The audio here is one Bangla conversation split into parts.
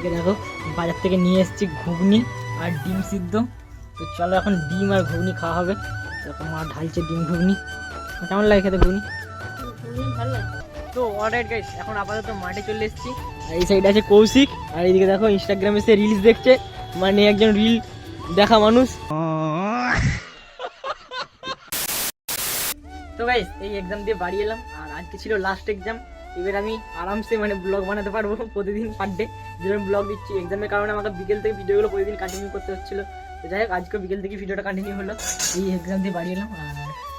এইদিকে দেখো বাজার থেকে নিয়ে এসেছি ঘুগনি আর ডিম সিদ্ধ। তো চলো এখন ডিম আর ঘুগনি খাওয়া হবে। দেখো মা ঢালছে ডিম ঘুগনি। কেমন লাগে খেতে ঘুগনি? তো অলরাইট গাইস এখন আপাতত মাঠে চলে এসেছি। আর এই সাইডে আছে কৌশিক। আর এইদিকে দেখো ইনস্টাগ্রামে সে রিলস দেখছে। মানে একজন রিল দেখা মানুষ। তো গাইস এই এক্সাম দিয়ে বাড়ি এলাম। আর আজকে ছিল লাস্ট এক্সাম এবার আমি আরামসে মানে ব্লগ বানাতে পারব প্রতিদিন পার ডে যেরকম ব্লগ দিচ্ছি এক্সামের কারণে আমাকে বিকেল থেকে ভিডিওগুলো প্রতিদিন কন্টিনিউ করতে হচ্ছিল। তো যাই হোক আজকে বিকেল থেকে ভিডিওটা কন্টিনিউ হলো। এই এক্সাম দিয়ে বাড়ি এলাম আর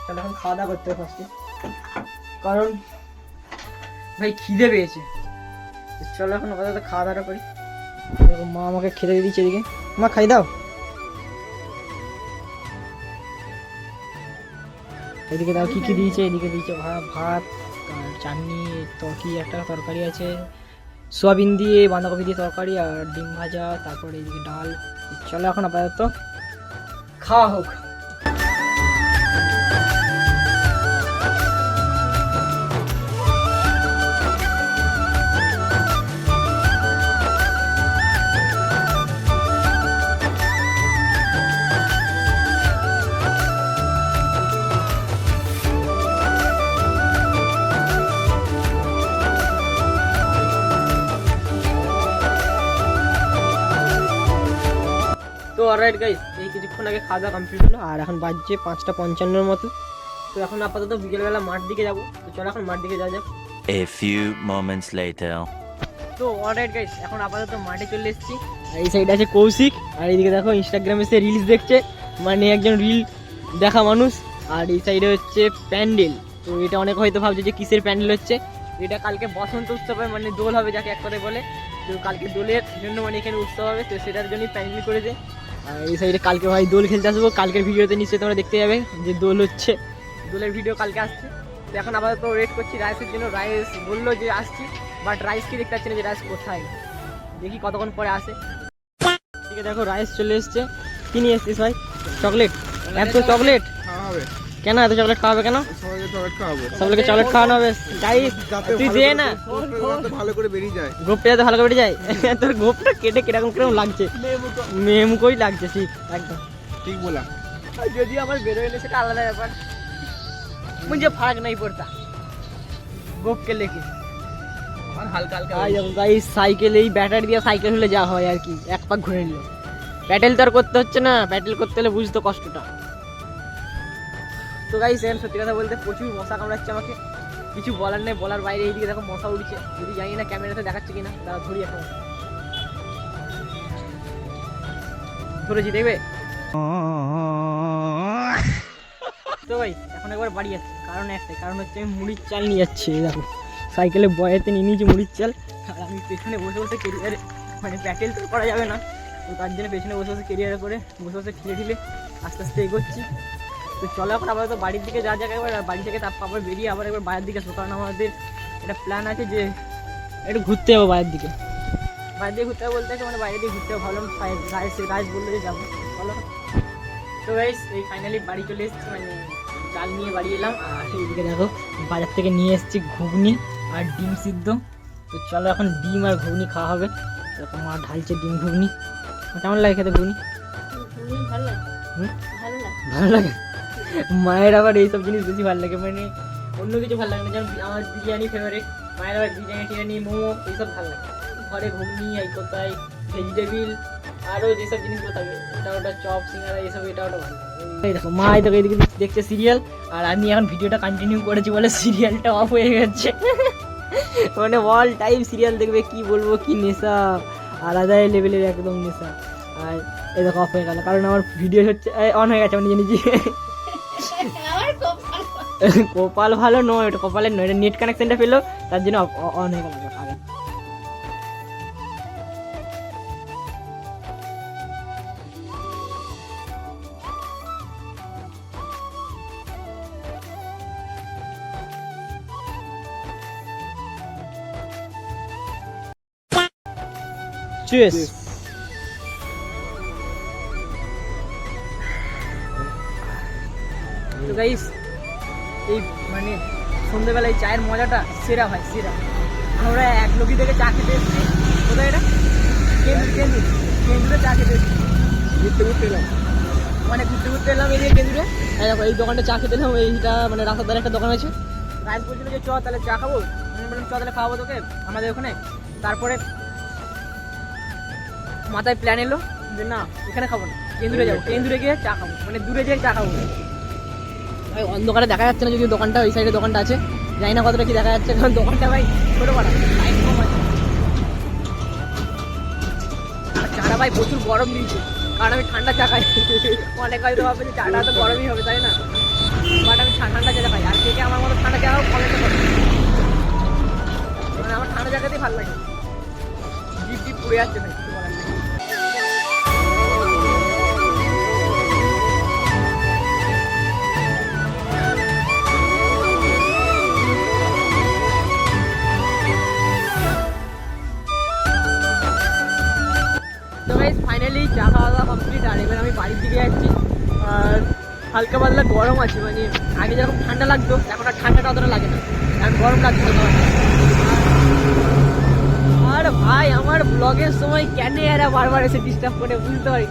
চলো এখন খাওয়া দাওয়া করতে হবে ফার্স্টে কারণ ভাই খিদে পেয়েছে। চলো এখন আপাতত খাওয়া দাওয়াটা করি। দেখো, মা আমাকে খেতে দিচ্ছে এদিকে। মা, খাই দাও। এদিকে দাও কি কি দিয়েছে, এদিকে দিয়েছে ভাত ভাত। আর চাটনি তরকি একটা তরকারি আছে। সোয়াবিন দিয়ে, বাঁধাকপি দিয়ে তরকারি আর ডিম ভাজা, তারপরে ডাল। চলো এখন আপাতত খাওয়া হোক। অলরাইট গাইস এই কিছুক্ষণ আগে খাওয়া দাওয়া কমপ্লিট হলো আর এখন বাজছে পাঁচটা পঞ্চান্নর মতো। তো এখন আপাতত বিকেলবেলা মাঠ দিকে যাব। তো চলো এখন মাঠ দিকে যাওয়া যাক। A few moments later. তো অলরাইট গাইস এখন আপাতত মাঠে চলে এসেছি। এই সাইডে আছে কৌশিক আর এইদিকে দেখো ইনস্টাগ্রামে সে রিলস দেখছে। মানে একজন রিল দেখা মানুষ আর এই সাইডে হচ্ছে প্যান্ডেল। তো এটা অনেক হয়তো ভাবছে যে কিসের প্যান্ডেল হচ্ছে। এটা কালকে বসন্ত উৎসবে মানে দোল হবে যাকে এক কথায় বলে। তো কালকে দোলের জন্য মানে এখানে উৎসব হবে তো সেটার জন্যই প্যান্ডেল করেছে। এই সাইডে কালকে ভাই দোল খেলতে আসব। কালকের ভিডিওতে নিশ্চয়ই তোমরা দেখতে যাবে যে দোল হচ্ছে। দোলের ভিডিও কালকে আসছে। তো এখন আপাতত ওয়েট করছি রাইসের জন্য। রাইস বলল যে আসছি বাট রাইস কি দেখতে পাচ্ছি না যে রাইস কোথায়? দেখি কতক্ষণ পরে আসে। ঠিক দেখো রাইস চলে এসছে। কি নিয়ে এসছিস ভাই? চকলেট এত চকলেট খাওয়া হবে। কেন এত চকলেট খাওয়াবে কেন সবাইকে চকলেট খাওয়াবো সবলোকে চকলেট খাওয়ানো হবে গাইস যাতে তুই ভালো দে করে- না যাতে ভালো করে বেরিয়ে যায় গোপটা যাতে ভালো করে বেটে যায় তোর গোপটা কেটে কিরকম কিরকম লাগছে মেমুকই লাগছে ঠিক একদম ঠিক বলা আর যদি আমার বেরোয় এলে সেটা আলাদা ব্যাপার मुझे फर्क नहीं पड़ता গোপ কে লেকে আর হালকা হালকা ভাই ভাই সাইকেল এই ব্যাটারি দিয়ে সাইকেল হলে যা হয় আর কি এক পাক ঘুরে নিল প্যাটেল তো আর করতে হচ্ছে না প্যাটেল করতে হলে বুঝতো কষ্টটা তো গাই সেম সত্যি কথা বলতে প্রচুর মশা কামড়াচ্ছে আমাকে। কিছু বলার নেই, বলার বাইরে এইদিকে দেখো মশা উঠছে যদি জানি না ক্যামেরাতে দেখাচ্ছে কিনা তারা ধরি এখন। ধরেছি, দেখবে? তো ভাই এখন একবার বাড়ি যাচ্ছি। কারণ একটাই, কারণ হচ্ছে আমি মুড়ির চাল নিয়ে যাচ্ছি দেখো। সাইকেলে বয়েতে নিয়ে নিয়েছি মুড়ির চাল। আর আমি পেছনে বসে বসে কেরিয়ারে মানে প্যাটেল তো করা যাবে না। তো তার জন্য পেছনে বসে বসে কেরিয়ারে করে, বসে বসে ঠেলে ঠেলে আস্তে আস্তে এগোচ্ছি। তো চলো এখন আপাতত বাড়ির দিকে যা যাক একবার বাড়ি থেকে তারপর আবার বেরিয়ে আবার একবার বাইরের দিকে আসব। কারণ আমাদের একটা প্ল্যান আছে যে একটু ঘুরতে যাব বাইরের দিকে। বাইরে দিয়ে ঘুরতে বলতে মানে বাইরে দিয়ে ঘুরতে ভাবলাম রাইস রাইস বলল যে যাব। চলো। তো গাইস এই ফাইনালি বাড়ি চলে এসেছি মানে চাল নিয়ে বাড়ি এলাম। আর এইদিকে দেখো বাজার থেকে নিয়ে এসেছি ঘুগনি আর ডিম সিদ্ধ। তো চলো এখন ডিম আর ঘুগনি খাওয়া হবে। দেখো মা ঢালছে ডিম ঘুগনি। কেমন লাগে খেতে ঘুগনি? হুম? ভালো লাগে। ভালো লাগে? মায়ের আবার এইসব জিনিস বেশি ভালো লাগে মানে অন্য কিছু ভালো লাগে না। যেমন আমার বিরিয়ানি ফেভারিট মায়ের আবার বিরিয়ানি টিরিয়ানি, মোমো এইসব ভালো লাগে ঘরে ঘুগনি, এই কোথায় ভেজিটেবিল আরও যেসব জিনিসগুলো থাকে, এটা ওটা চপ, সিঙ্গারা এইসব এটা ওটা ভালো এই দেখো, মা এই দেখো এদিকে দেখছে সিরিয়াল আর আমি এখন ভিডিওটা কন্টিনিউ করেছি বলে সিরিয়ালটা অফ হয়ে গেছে। মানে অল টাইম সিরিয়াল দেখবে কি বলব, কি নেশা, আলাদাই লেভেলের একদম নেশা। আর এই অফ হয়ে গেল, কারণ আমার ভিডিও হচ্ছে অন হয়ে গেছে আমি নিজে কপাল ভালো নয় ওটা কপালের নয় নেট কানেকশনটা পেল, তার জন্য অন হয়ে গেল আগে Cheers. তো গাইস এই মানে সন্ধ্যেবেলায় চায়ের মজাটা সেরা ভাই সেরা। আমরা এক লোকি থেকে চা খেতে এসেছি। কোথায় এটা? কেন্দ্রে চা খেতে এসেছি। ঘুরতে ঘুরতে এলাম। মানে ঘুরতে ঘুরতে এলাম এদিকে কেন্দ্রে। এই দেখো এই দোকানটা চা খেতে এলাম এইটা মানে রাস্তার ধারে একটা দোকান আছে। রাইস বলছিল যে চ তাহলে চা খাব। আমি বললাম চ তাহলে খাওয়াবো তোকে আমাদের ওখানে। তারপরে মাথায় প্ল্যান এলো যে না এখানে খাব না। কেন্দ্রে যাব। কেন্দ্রে গিয়ে চা খাব। মানে দূরে যেয়ে চা খাব। ভাই অন্ধকারে দেখা যাচ্ছে না, যদি দোকানটা ওই সাইডে দোকানটা আছে। জানি না কতটা কি দেখা যাচ্ছে, কারণ দোকানটা ভাই ছোটো পাড়া লাইট কম আছে চাটা ভাই প্রচুর গরম দিয়েছে কারণ আমি ঠান্ডা চা খাই। অনেক হয়তো ভাববে যে চাটা তো গরমই হবে, তাই না? বাট আমি ঠান্ডা চা খাই। আর কে কে আমার মতো ঠান্ডা চা কমেন্টে করো। মানে আমার ঠান্ডা জায়গাতেই ভালো লাগে। জিপ জিপ পড়ে যাচ্ছে ভাই। হালকা পাতলা গরম আছে মানে আগে যেরকম ঠান্ডা লাগতো, এখন আর ঠান্ডাটা অতটা লাগে না। এখন গরম লাগছে। আর ভাই, আমার ব্লগের সময় কেন এরা বারবার এসে ডিস্টার্ব করে, বুঝতে পারি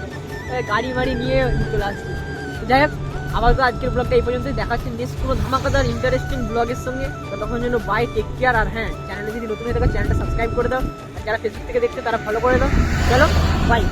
গাড়ি মাড়ি নিয়ে চলে আসছে। যাই হোক আবার তো আজকের ব্লগটা এই পর্যন্তই। দেখাচ্ছি নেক্সট কোনো ধামাকাদার ইন্টারেস্টিং ব্লগের সঙ্গে। ততক্ষণ জন্য বাই টেক কেয়ার আর হ্যাঁ চ্যানেলে যদি নতুন হয়ে থাকে চ্যানেলটা সাবস্ক্রাইব করে দাও। আর যারা ফেসবুক থেকে দেখছে, তারা ফলো করে দাও। চলো বাই